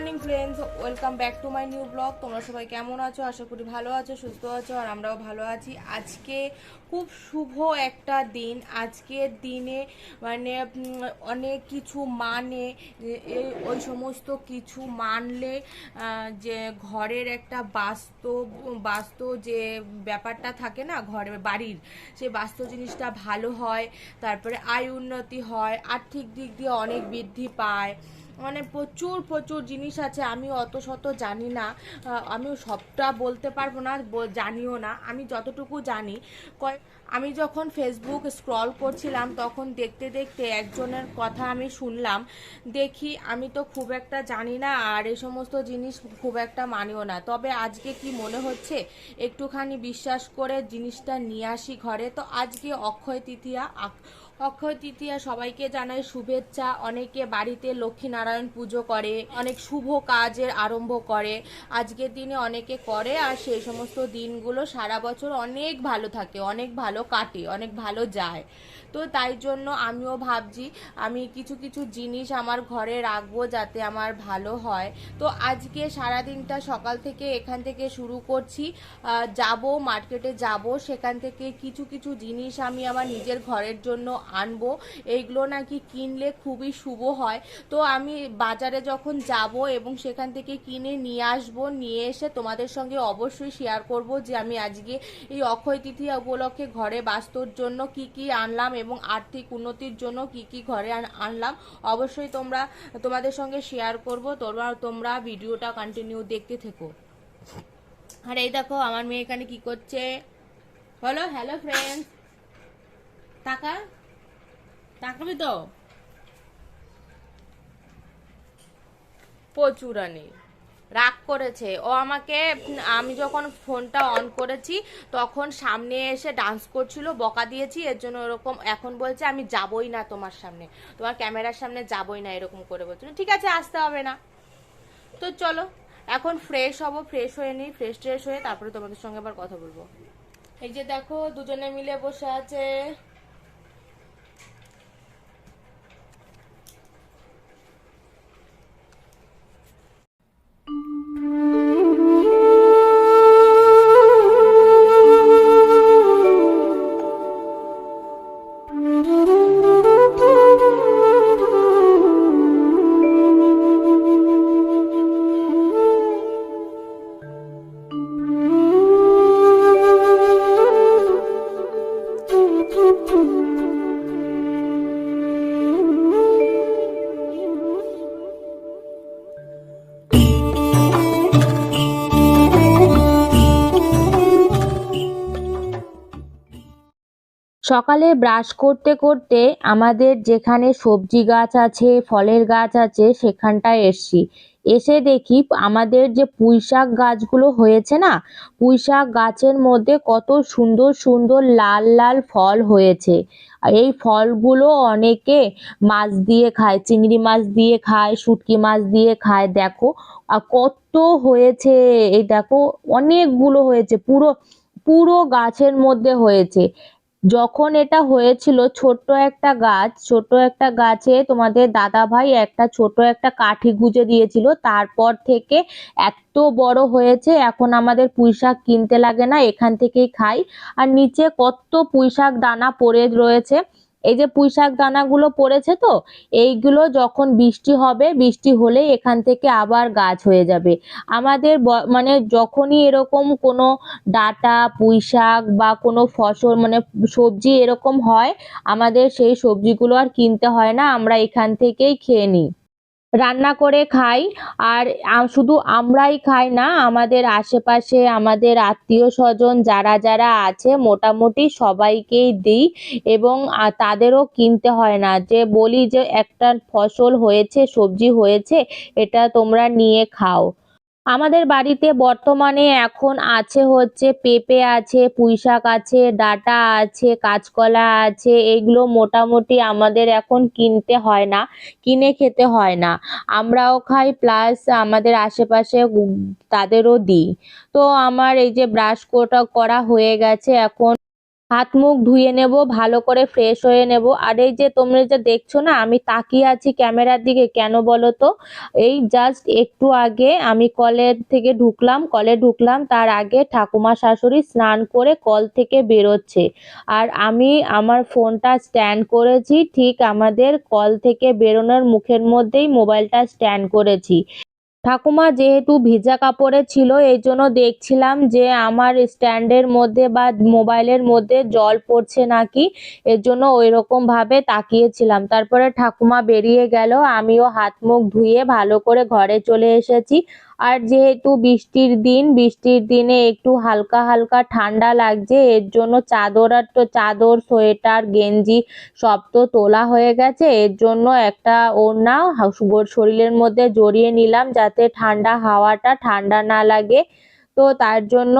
Morning friends, welcome back to my new blog. তোমরা সবাই কেমন আছো? আশা করি ভালো আছো, সুস্থ আছো, আর আমরাও ভালো আছি। আজকে খুব শুভ একটা দিন। আজকের দিনে মানে অনেক কিছু মানে ওই সমস্ত কিছু মানলে যে ঘরের একটা বাস্তব বাস্তব যে ব্যাপারটা থাকে না, ঘরে, বাড়ির, সে বাস্তব জিনিসটা ভালো হয়, তারপরে আয় উন্নতি হয়, আর্থিক দিক দিয়ে অনেক বৃদ্ধি পায় মানে প্রচুর প্রচুর জিনিস আছে। আমি অত শত জানি না। আমি সবটা বলতে পারব না জানিও না। আমি যতটুকু জানি আমি যখন ফেসবুক স্ক্রল করছিলাম, তখন দেখতে দেখতে একজনের কথা আমি শুনলাম। দেখি, আমি তো খুব একটা জানি না আর এই সমস্ত জিনিস খুব একটা মানিও না। তবে আজকে কি মনে হচ্ছে? একটুখানি বিশ্বাস করে জিনিসটা নিয়ে আসি ঘরে। তো আজকে অক্ষয় তৃতীয়া অক্ষয় তৃতীয়া সবাইকে জানাই শুভেচ্ছা। অনেকে বাড়িতে লক্ষ্মীনারায়ণ পুজো করে, অনেক শুভ কাজের আরম্ভ করে। আজকের দিনে অনেকে করে আর সেই সমস্ত দিনগুলো সারা বছর অনেক ভালো থাকে, অনেক ভালো কাটে, অনেক ভালো যায়। তো তাই জন্য আমিও ভাবছি, আমি কিছু কিছু জিনিস আমার ঘরে রাখব যাতে আমার ভালো হয়। তো আজকে সারা দিনটা সকাল থেকে এখান থেকে শুরু করছি। যাব, মার্কেটে যাব। সেখান থেকে কিছু কিছু জিনিস আমি আমার নিজের ঘরের জন্য আনব। এইগুলো নাকি কিনলে খুবই শুভ হয়। তো আমি বাজারে যখন যাব এবং সেখান থেকে কিনে নিয়ে আসব, নিয়ে এসে তোমাদের সঙ্গে অবশ্যই শেয়ার করব যে আমি আজকে এই অক্ষয় তিথি উপলক্ষে ঘরে বাস্তুর জন্য কি কি আনলাম এবং আর্থিক উন্নতির জন্য কি কি ঘরে আনলাম। অবশ্যই তোমরা, তোমাদের সঙ্গে শেয়ার করব। তোমরা তোমরা ভিডিওটা কন্টিনিউ দেখতে থেকো। আর এই দেখো, আমার মেয়ে এখানে কি করছে? হ্যালো হ্যালো ফ্রেন্ডস টাকা? তাকাবি তো প্রচুর নেই রাগ করেছে। ও আমাকে, আমি যখন ফোনটা অন করেছি, তখন সামনে এসে ডান্স করছিল, বকা দিয়েছি, এর জন্য ওরকম এখন বলছে, আমি যাবই না তোমার সামনে। তোমার ক্যামেরার সামনে যাবই না, এরকম করে বলছিল। ঠিক আছে, আসতে হবে না। তো চলো, এখন ফ্রেশ হব ফ্রেশ হয়ে নিই ফ্রেশ ট্রেশ হয়ে তারপরে তোমাদের সঙ্গে আবার কথা বলব। এই যে দেখো, দুজনে মিলে বসে আছে। সকালে ব্রাশ করতে করতে আমাদের যেখানে সবজি গাছ আছে, ফলের গাছ আছে, সেখানটায় এসছি। এসে দেখি আমাদের যে পুঁই শাক গাছগুলো হয়েছে না, পুঁই শাক গাছের মধ্যে কত সুন্দর সুন্দর লাল লাল ফল হয়েছে। এই ফলগুলো অনেকে মাছ দিয়ে খায়, চিংড়ি মাছ দিয়ে খায়, শুটকি মাছ দিয়ে খায়, দেখো। আর কত হয়েছে, এই দেখো, অনেকগুলো হয়েছে, পুরো পুরো গাছের মধ্যে হয়েছে। যখন এটা হয়েছিল ছোট্ট একটা গাছ ছোট একটা গাছে তোমাদের দাদা ভাই একটা ছোট একটা কাঠি গুঁজে দিয়েছিল। তারপর থেকে এত বড় হয়েছে, এখন আমাদের পুঁইশাক কিনতে লাগে না, এখান থেকেই খাই। আর নিচে কত পুঁইশাক দানা পড়ে রয়েছে। এই যে পুঁই শাক দানাগুলো পড়েছে তো, এইগুলো যখন বৃষ্টি হবে, বৃষ্টি হলে এখান থেকে আবার গাছ হয়ে যাবে। আমাদের মানে যখনই এরকম কোনো ডাটা পুঁই শাক বা কোনো ফসল মানে সবজি এরকম হয়, আমাদের সেই সবজিগুলো আর কিনতে হয় না, আমরা এখান থেকেই খেয়ে নিই। রান্না করে খাই। আর শুধু আমরাই খাই না, আমাদের আশেপাশে আমাদের আত্মীয় স্বজন যারা যারা আছে, মোটামুটি সবাইকেই দিই এবং তাদেরও কিনতে হয় না। যে বলি যে একটা ফসল হয়েছে, সবজি হয়েছে, এটা তোমরা নিয়ে খাও। আমাদের বাড়িতে বর্তমানে এখন আছে হচ্ছে পেঁপে আছে, পুঁইশাক আছে, ডাটা আছে, কাঁচকলা আছে, এগুলো মোটামুটি আমাদের এখন কিনতে হয় না, কিনে খেতে হয় না। আমরাও খাই প্লাস আমাদের আশেপাশে তাদেরও দিই। তো আমার এই যে ব্রাশ কোটা করা হয়ে গেছে, এখন হাত মুখ ধুয়ে নেব, ভালো করে ফ্রেশ হয়ে নেব। আর এই যে তোমরা যে দেখছ না, আমি তাকিয়ে আছি ক্যামেরার দিকে, কেন বলো তো? এই জাস্ট একটু আগে আমি কলের থেকে ঢুকলাম, কলে ঢুকলাম, তার আগে ঠাকুমা শাশুড়ি স্নান করে কল থেকে বেরোচ্ছে। আর আমি আমার ফোনটা স্ট্যান্ড করেছি, ঠিক আমাদের কল থেকে বেরোনোর মুখের মধ্যেই মোবাইলটা স্ট্যান্ড করেছি। ঠাকুমা যেহেতু ভিজা কাপড়ে ছিল, এই জন্য দেখছিলাম যে আমার স্ট্যান্ডের মধ্যে বা মোবাইলের মধ্যে জল পড়ছে নাকি, এর জন্য ওই ভাবে তাকিয়েছিলাম। তারপরে ঠাকুমা বেরিয়ে গেল, আমিও হাত মুখ ধুয়ে ভালো করে ঘরে চলে এসেছি। আর যেহেতু বৃষ্টির দিন, বৃষ্টির দিনে একটু হালকা হালকা ঠান্ডা লাগছে, এর জন্য চাদর আর তো চাদর, সোয়েটার, গেঞ্জি সব তো তোলা হয়ে গেছে। এর জন্য একটা ওড়না শরীরের মধ্যে জড়িয়ে নিলাম যাতে ঠান্ডা হাওয়াটা ঠান্ডা না লাগে। তো তার জন্য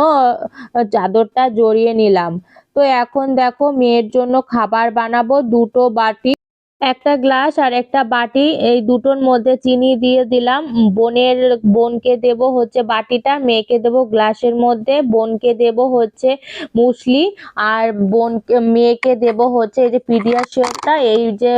চাদরটা জড়িয়ে নিলাম। তো এখন দেখো মেয়ের জন্য খাবার বানাবো, দুটো বাটি একটা গ্লাস আর একটা বাটি, এই দুটোর মধ্যে চিনি দিয়ে দিলাম। বোনের, বোনকে দেব হচ্ছে বাটিটা, মেয়েকে দেব গ্লাসের মধ্যে, বোনকে দেব হচ্ছে মুসলি, আর বোনকে, মেয়েকে দেব হচ্ছে এই যে পিডিয়াশিওরটা এই যে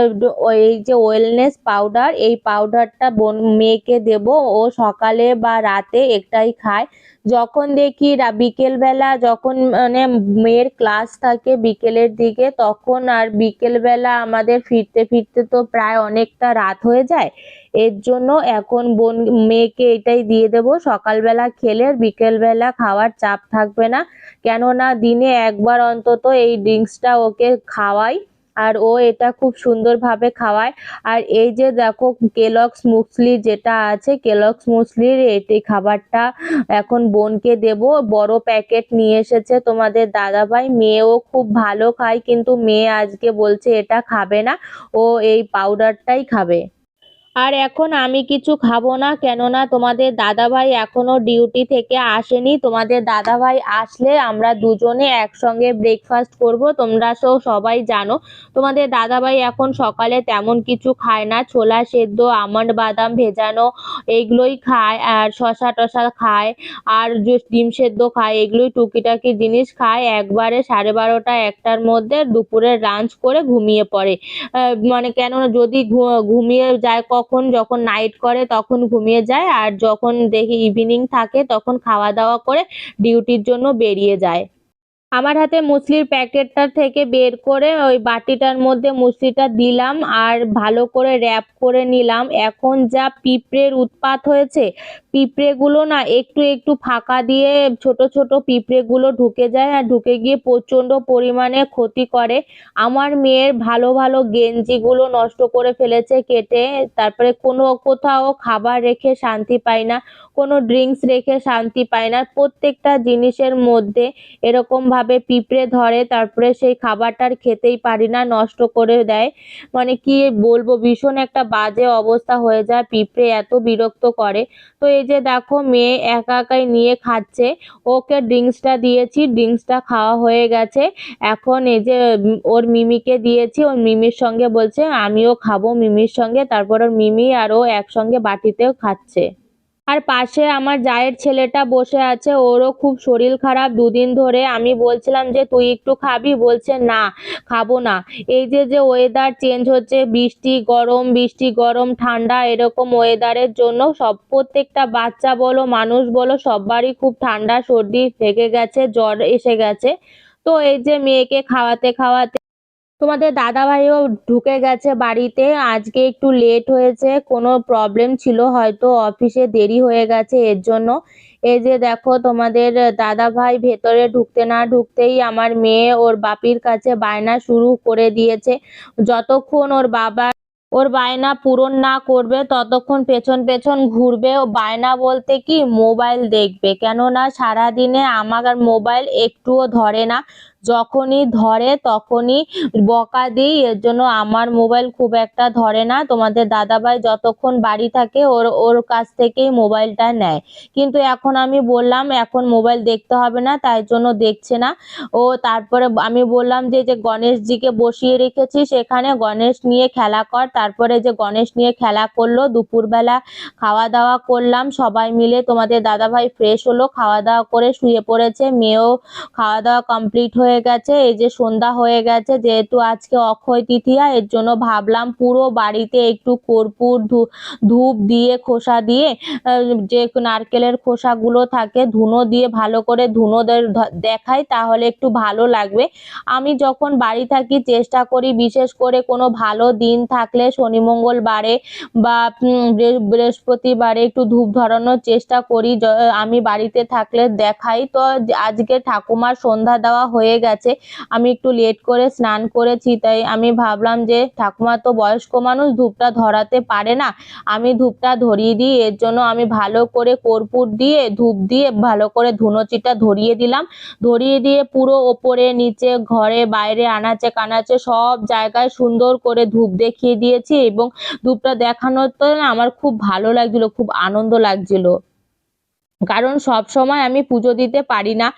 এই যে ওয়েলনেস পাউডার, এই পাউডারটা বোন, মেয়েকে দেব। ও সকালে বা রাতে একটাই খায়। যখন দেখি বিকেলবেলা যখন মানে মেয়ের ক্লাস থাকে বিকেলের দিকে, তখন আর বিকেলবেলা আমাদের ফিরতে ফিরতে তো প্রায় অনেকটা রাত হয়ে যায়। এর জন্য এখন বোন, মেয়েকে এটাই দিয়ে দেব, সকালবেলা খেলে বিকেলবেলা খাওয়ার চাপ থাকবে না। কেননা দিনে একবার অন্তত এই ড্রিঙ্কসটা ওকে খাওয়াই। আর ও এটা খুব সুন্দরভাবে খাওয়ায়। আর এই যে দেখো কেলক্স মুসলি যেটা আছে কেলক্স মুসলির এটি খাবারটা এখন বোনকে দেব। বড় প্যাকেট নিয়ে এসেছে তোমাদের দাদাভাই। মেয়েও খুব ভালো খায়, কিন্তু মেয়ে আজকে বলছে এটা খাবে না। ও এই পাউডারটাই খাবে। আর এখন আমি কিছু খাব না, কেননা তোমাদের দাদাভাই এখনও ডিউটি থেকে আসেনি। তোমাদের দাদাভাই আসলে আমরা দুজনে একসঙ্গে ব্রেকফাস্ট করব, তোমরা তো সবাই জানো। তোমাদের দাদাভাই এখন সকালে তেমন কিছু খায় না, ছোলা সেদ্ধ, আমন্ড বাদাম ভেজানো, এগুলোই খায়, আর শশা টশা খায়, আর ডিম সেদ্ধ খায়, এগুলোই টুকিটাকি জিনিস খায়। একবারে সাড়ে বারোটা, একটার মধ্যে দুপুরে লাঞ্চ করে ঘুমিয়ে পড়ে। মানে কেননা যদি ঘুমিয়ে যায় যখন নাইট করে তখন ঘুমিয়ে যায় আর যখন দেখি ইভিনিং থাকে তখন খাওয়া দাওয়া করে ডিউটির জন্য বেরিয়ে যায়। আমার হাতে মুসলির প্যাকেটটা থেকে বের করে ওই বাটিটার মধ্যে মুসলিটা দিলাম আর ভালো করে র্যাপ করে নিলাম। এখন যা পিঁপড়ের উৎপাত হয়েছে পিঁপড়েগুলো না একটু একটু ফাঁকা দিয়ে ছোট ছোট পিঁপড়েগুলো ঢুকে যায় আর ঢুকে গিয়ে প্রচণ্ড পরিমাণে ক্ষতি করে। আমার মেয়ের ভালো ভালো গেঞ্জিগুলো নষ্ট করে ফেলেছে কেটে, তারপরে কোনো কোথাও খাবার রেখে শান্তি পায় না, কোনো ড্রিঙ্কস রেখে শান্তি পায় না। প্রত্যেকটা জিনিসের মধ্যে এরকম ভাবে পিঁপড়ে ধরে, তারপরে সেই খাবারটার খেতেই পারি না, নষ্ট করে দেয়। মানে কি বলব, ভীষণ একটা বাজে অবস্থা হয়ে যায়, পিঁপড়ে এত বিরক্ত করে। তো এই যে দেখো মেয়ে একা একাই নিয়ে খাচ্ছে, ওকে ড্রিঙ্কসটা দিয়েছি, ড্রিঙ্কসটা খাওয়া হয়ে গেছে। এখন এই যে ওর মিমিকে দিয়েছি, ওর মিমির সঙ্গে বলছে, আমিও খাব মিমির সঙ্গে। তারপর ওর মিমি আর ও একসঙ্গে বাটিতেও খাচ্ছে। আর পাশে আমার জায়ের ছেলেটা বসে আছে, ওরও খুব শরীর খারাপ। দুদিন ধরে আমি বলছিলাম যে, তুই একটু খাবি? বলছে, না, খাব না। এই যে যে ওয়েদার চেঞ্জ হচ্ছে, বৃষ্টি, গরম বৃষ্টি, গরম, ঠান্ডা, এরকম ওয়েদারের জন্য সব, প্রত্যেকটা বাচ্চা বলো, মানুষ বলো, সবারই খুব ঠান্ডা, সর্দি থেকে গেছে, জ্বর এসে গেছে। তো এই যে, মেয়েকে খাওয়াতে খাওয়াতে তোমাদের দাদাভাইও ঢুকে গেছে বাড়িতে। আজকে একটু লেট হয়েছে, কোনো প্রবলেম ছিল, হয়তো অফিসে দেরি হয়ে গেছে এর জন্য। এই যে দেখো, তোমাদের দাদাভাই ভেতরে ঢুকতে না ঢুকতেই আমার মেয়ে ওর বাপির কাছে বায়না শুরু করে দিয়েছে। যতক্ষণ ওর বাবা, ওর বায়না পূরণ না করবে, ততক্ষণ পেছন পেছন ঘুরবে। ও বায়না বলতে কি? মোবাইল দেখবে। কেননা সারাদিনে আমার মোবাইল একটুও ধরে না। যখনই ধরে তখনই বকা দিই, এর জন্য আমার মোবাইল খুব একটা ধরে না। তোমাদের দাদাভাই যতক্ষণ বাড়ি থাকে, ওর ওর কাছ থেকেই মোবাইলটা নেয়। কিন্তু এখন আমি বললাম, এখন মোবাইল দেখতে হবে না, তাই জন্য দেখছে না। ও তারপরে আমি বললাম যে যে গণেশজিকে বসিয়ে রেখেছি সেখানে, গণেশ নিয়ে খেলা কর। তারপরে যে গণেশ নিয়ে খেলা করল, দুপুরবেলা খাওয়া দাওয়া করলাম, সবাই মিলে। তোমাদের দাদাভাই ফ্রেশ হলো খাওয়া দাওয়া করে শুয়ে পড়েছে, মেয়েও খাওয়া দাওয়া কমপ্লিট হয়ে হয়ে গেছে, এই যে সন্ধ্যা হয়ে গেছে, যেহেতু আজকে অক্ষয় তৃতীয়া, এর জন্য ভাবলাম পুরো বাড়িতে একটু কর্পূর ধূপ দিয়ে, খোসা দিয়ে যে নারকেলের খোসাগুলো থাকে, ধুনো দিয়ে ভালো করে ধুনো দেখাই, তাহলে একটু ভালো লাগবে। আমি যখন বাড়ি থাকি, চেষ্টা করি বিশেষ করে কোনো ভালো দিন থাকলে শনি মঙ্গলবারে বা বৃহ- বৃহস্পতিবারে একটু ধূপ ধরানোর চেষ্টা করি আমি বাড়িতে থাকলে দেখাই। তো আজকে ঠাকুমার সন্ধ্যা দেওয়া হয়ে গেছে। আমি একটু লেট করে স্নান করেছি, তাই আমি ভাবলাম যে ঠাকুমা তো বয়স্ক মানুষ, ধূপটা ধরাতে পারে না। আমি ধূপটা ধরিয়ে দিই, এর জন্য আমি ভালো করে কর্পূর দিয়ে, ধূপ দিয়ে ভালো করে ধুনোচিটা ধরিয়ে দিলাম। ধরিয়ে দিয়ে পুরো ওপরে, নিচে, ঘরে, বাইরে, আনাচে কানাচে সব জায়গায় সুন্দর করে ধূপ দেখিয়ে দিয়েছি এবং ধূপটা দেখানোতে আমার খুব ভালো লাগছিল, খুব আনন্দ লাগছিল। কারণ সব সময় আমি পুজো দিতে পারি না।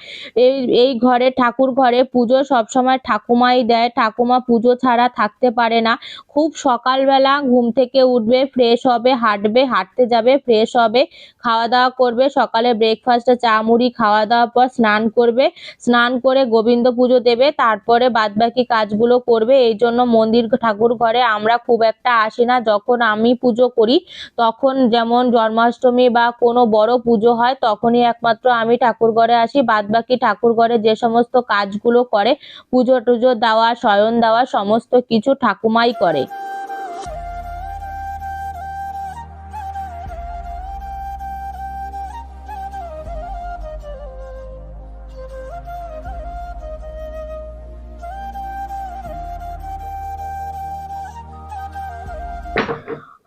এই এই ঘরে, ঠাকুর ঘরে পুজো সব সময় ঠাকুমাই দেয়। ঠাকুমা পুজো ছাড়া থাকতে পারে না। খুব সকালবেলা ঘুম থেকে উঠবে ফ্রেশ হবে, হাঁটবে, হাঁটতে যাবে ফ্রেশ হবে, খাওয়া দাওয়া করবে, সকালে ব্রেকফাস্টে চা মুড়ি, খাওয়া দাওয়ার পর স্নান করবে। স্নান করে গোবিন্দ পুজো দেবে, তারপরে বাদবাকি কাজগুলো করবে। এই জন্য মন্দির, ঠাকুর ঘরে আমরা খুব একটা আসি না। যখন আমি পুজো করি, তখন যেমন জন্মাষ্টমী বা কোনো বড় পুজো হয় তখনই একমাত্র আমি ঠাকুর ঘরে আসি। বাদবাকি ঠাকুর ঘরে যে সমস্ত কাজগুলো করে পুজো টুজো দেওয়া, শয়ন দেওয়া, সমস্ত কিছু ঠাকুমাই করে।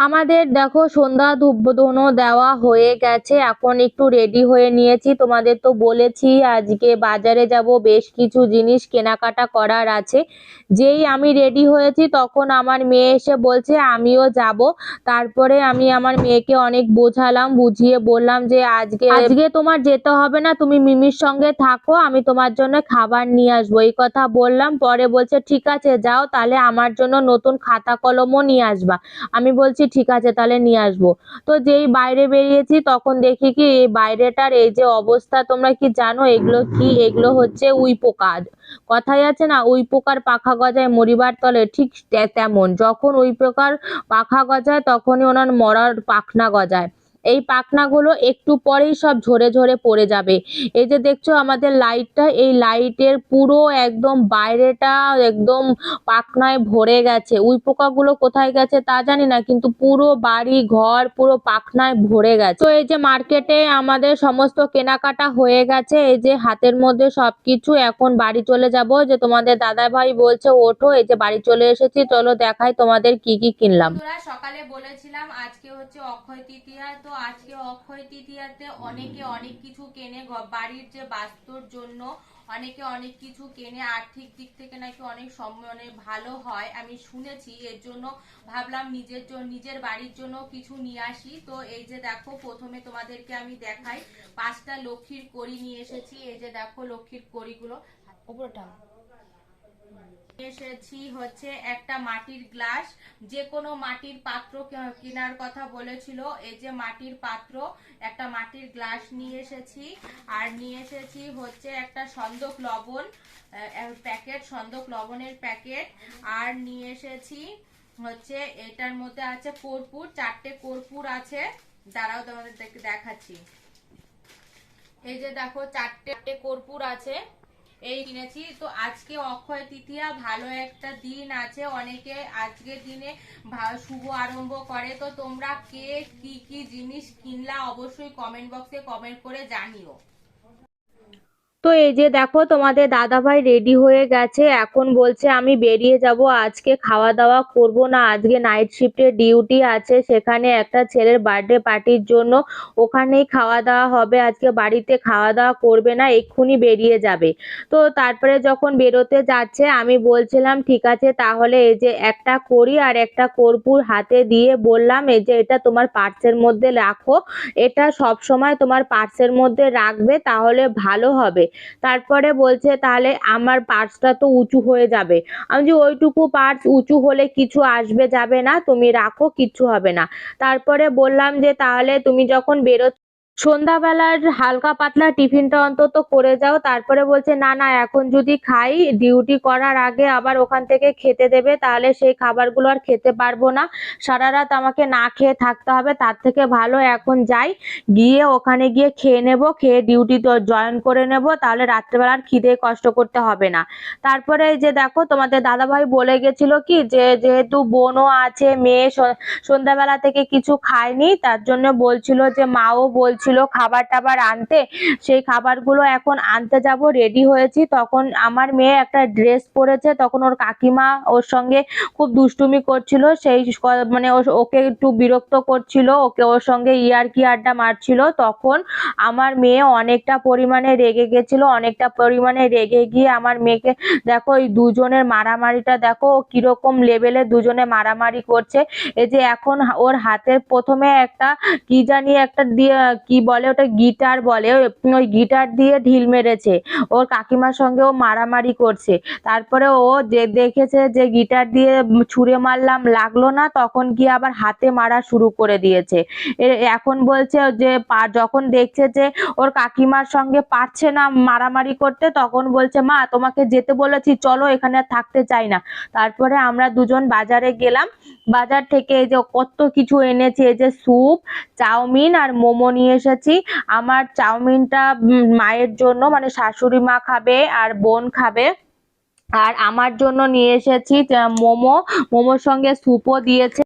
আমাদের দেখো সন্ধ্যা ধূপধুনো দেওয়া হয়ে গেছে, এখন একটু রেডি হয়ে নিয়েছি। তোমাদের তো বলেছি আজকে বাজারে যাব, বেশ কিছু জিনিস কেনাকাটা করার আছে। যেই আমি রেডি হয়েছি তখন আমার মেয়ে এসে বলছে, আমিও যাব। তারপরে আমি আমার মেয়েকে অনেক বোঝালাম, বুঝিয়ে বললাম যে, আজকে আজকে তোমার যেতে হবে না, তুমি মিমির সঙ্গে থাকো, আমি তোমার জন্য খাবার নিয়ে আসব। এই কথা বললাম, পরে বলছে, ঠিক আছে, যাও, তাহলে আমার জন্য নতুন খাতা কলমও নিয়ে আসবা। আমি বলছি ঠিক আছে, তাহলে নিয়ে আসব। তো যেই বাইরে বেরিয়েছি, তখন দেখি কি, এই বাইরেটার এই যে অবস্থা, তোমরা কি জানো, এগুলো কি? এগুলো হচ্ছে উই পোকা কথাই আছে না, উই পোকার পাখা গজায় মরিবার তলে, ঠিক তেমন। যখন উই পোকার পাখা গজায়, তখনই ওনার মরার পাখনা গজায়। এই পাখনাগুলো একটু পরেই সব ঝরে ঝরে পড়ে যাবে। এই যে দেখছ আমাদের লাইটটা, এই লাইটের পুরো একদম বাইরেটা একদম পাখনায় ভরে গেছে। উই পোকাগুলো কোথায় গেছে তা জানি না, কিন্তু পুরো বাড়ি, ঘর পুরো পাখনায় ভরে গেছে। তো এই যে মার্কেটে আমাদের সমস্ত কেনাকাটা হয়ে গেছে, এই যে হাতের মধ্যে সবকিছু। এখন বাড়ি চলে যাব। যে তোমাদের দাদা ভাই বলছে, ওঠো, এই যে বাড়ি চলে এসেছি, চলো দেখাই তোমাদের কি কি কিনলাম। সকালে বলেছিলাম, আজকে হচ্ছে অক্ষয় তৃতীয়া, তো আজকে অক্ষয় তৃতীয়াতে অনেকে অনেক কিছু কেনে বাড়ির যে বাস্তুর জন্য অনেকে অনেক কিছু কেনে আর্থিক দিক থেকে নাকি অনেক সম- মানে ভালো হয় আমি শুনেছি। এর জন্য ভাবলাম নিজের জন্য নিজের বাড়ির জন্য কিছু নিয়ে আসি। তো এই যে দেখো প্রথমে তোমাদেরকে আমি দেখাই। পাঁচটা লক্ষ্মীর কড়ি নিয়ে এসেছি। এই যে দেখো লক্ষ্মীর কড়িগুলো। উপরটা এসেছি হচ্ছে একটা মাটির গ্লাস। যে কোনো মাটির পাত্র কেনার কথা বলেছিল, এই যে মাটির পাত্র, একটা মাটির গ্লাস নিয়ে এসেছি। আর নিয়ে এসেছি হচ্ছে একটা সন্দক লবণ প্যাকেট, সন্দক লবণের প্যাকেট। আর নিয়ে এসেছি হচ্ছে এটার মধ্যে আছে কর্পূর, চারটে কর্পূর আছে। দাঁড়াও তোমাদের দেখাচ্ছি। এই যে দেখো, চারটে কর্পূর আছে। এই কিনেছি। তো আজকে অক্ষয় তৃতীয়া, ভালো একটা দিন আছে অনেকে। আজকের দিনে শুভ আরম্ভ করে। তো তোমরা কে, কি কি জিনিস কিনলা অবশ্যই কমেন্ট বক্সে কমেন্ট করে জানিও। তো এই যে দেখো তোমাদের দাদা ভাই রেডি হয়ে গেছে, এখন বলছে আমি বেরিয়ে যাব, আজকে খাওয়া দাওয়া করব না, আজকে নাইট শিফটের ডিউটি আছে, সেখানে একটা ছেলের বার্থডে পার্টির জন্য ওখানেই খাওয়া দাওয়া হবে, আজকে বাড়িতে খাওয়া দাওয়া করবে না, এক্ষুনি বেরিয়ে যাবে। তো তারপরে যখন বেরোতে যাচ্ছে, আমি বলছিলাম, ঠিক আছে, তাহলে এই যে একটা করি আর একটা কর্পূর হাতে দিয়ে বললাম, এই যে এটা তোমার পার্সের মধ্যে রাখো, এটা সব সময় তোমার পার্সের মধ্যে রাখবে, তাহলে ভালো হবে। তারপরে বলছে, তাহলে আমার পার্সটা তো উঁচু হয়ে যাবে। আমি যে ওইটুকু পার্টস উঁচু হলে কিছু আসবে যাবে না, তুমি রাখো, কিচ্ছু হবে না। তারপরে বললাম যে, তাহলে তুমি যখন বেরো সন্ধ্যাবেলার হালকা পাতলা টিফিনটা অন্তত করে যাও, তারপরে বলছে, না না, এখন যদি খাই, ডিউটি করার আগে আবার ওখান থেকে খেতে দেবে, তাহলে সেই খাবারগুলো আর খেতে পারব না। সারা রাত আমাকে না খেয়ে থাকতে হবে, তার থেকে ভালো এখন যাই, গিয়ে ওখানে গিয়ে খেয়ে নেব, খেয়ে ডিউটি জয়েন করে নেব, তাহলে রাত্রেবেলা আর খিদে কষ্ট করতে হবে না। তারপরে যে দেখো, তোমাদের দাদাভাই বলে গেছিল কি, যে যেহেতু বোনও আছে, মেয়ে সন্ধ্যাবেলা থেকে কিছু খায়নি, তার জন্য বলছিল যে, মাও বলছিল খাবার টাবার আনতে, সেই খাবারগুলো এখন আনতে যাব রেডি হয়েছি। তখন আমার মেয়ে একটা ড্রেস পরেছে, তখন ওর কাকিমা ওর সঙ্গে খুব দুষ্টুমি করছিল, সেই মানে ওকে একটু বিরক্ত করছিল, ওকে ওর সঙ্গে ইয়ার্কি আড্ডা মারছিল। তখন আমার মেয়ে অনেকটা পরিমাণে রেগে গেছিল, অনেকটা পরিমাণে রেগে গিয়ে আমার মেয়েকে, দেখো এই দুজনের মারামারিটা, দেখো ও কীরকম লেভেলে দুজনে মারামারি করছে। এই যে এখন ওর হাতের প্রথমে একটা, কি জানি একটা দিয়ে, কি বলে, ওটা গিটার বলে, ওই গিটার দিয়ে ঢিল মেরেছে। ওর কাকিমার সঙ্গে ও মারামারি করছে। তারপরে ও যে দেখেছে যে গিটার দিয়ে ছুঁড়ে মারলাম, লাগল না, তখন গিয়ে আবার হাতে মারা শুরু করে দিয়েছে। এখন বলছে যে যখন দেখছে যে ওর কাকিমার সঙ্গে পারছে না মারামারি করতে, তখন বলছে, মা, তোমাকে যেতে বলেছি, চলো এখানে থাকতে চাই না। তারপরে আমরা দুজন বাজারে গেলাম। বাজার থেকে যে কত কিছু এনেছে যে স্যুপ, চাউমিন আর মোমো নিয়ে এসেছি। আমার চাউমিনটা মায়ের জন্য মানে শাশুড়ি মা খাবে আর বোন খাবে। আর আমার জন্য নিয়ে এসেছি মোমো। মোমোর সঙ্গে স্যুপও দিয়েছে।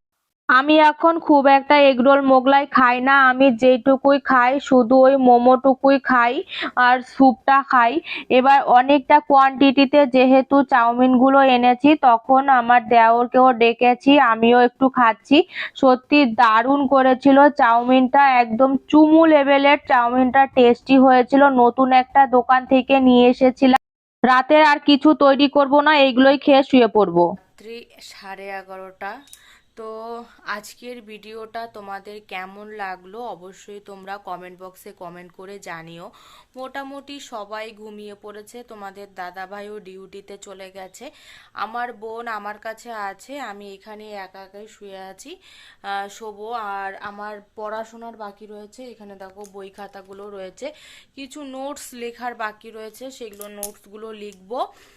আমি এখন খুব একটা এগরোল মোগলাই খাই না। আমি যেটুকুই খাই, শুধু ওই মোমোটুকুই খাই আর স্যুপটা খাই। এবার অনেকটা কোয়ান্টিটিতে যেহেতু চাউমিনগুলো এনেছি, তখন আমার দেওরকেও ডেকেছি, আমিও একটু খাচ্ছি। সত্যি দারুণ করেছিল চাউমিনটা, একদম চুমু লেভেলের চাউমিনটা টেস্টি হয়েছিল। নতুন একটা দোকান থেকে নিয়ে এসেছিলাম। রাতে আর কিছু তৈরি করব না, এইগুলোই খেয়ে শুয়ে পড়ব। সাড়ে এগারোটা। তো আজকের ভিডিওটা তোমাদের কেমন লাগল অবশ্যই তোমরা কমেন্ট বক্সে কমেন্ট করে জানিও। মোটামুটি সবাই ঘুমিয়ে পড়েছে, তোমাদের দাদাভাইও ডিউটিতে চলে গেছে। আমার বোন আমার কাছে আছে, আমি এখানে একা একাই শুয়ে আছি শোবো। আর আমার পড়াশোনার বাকি রয়েছে, এখানে দেখো বই খাতাগুলো রয়েছে, কিছু নোটস লেখার বাকি রয়েছে, সেগুলো নোটসগুলো লিখব।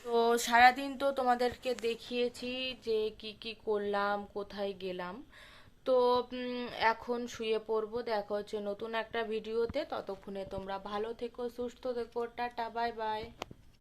তো সারাদিন তো তোমাদেরকে দেখিয়েছি যে কি কি করলাম, কোথায় গেলাম। তো এখন শুয়ে পড়ব। দেখা হচ্ছে নতুন একটা ভিডিওতে। ততক্ষণে তোমরা ভালো থেকো, সুস্থ থেকো। Tata, bye bye.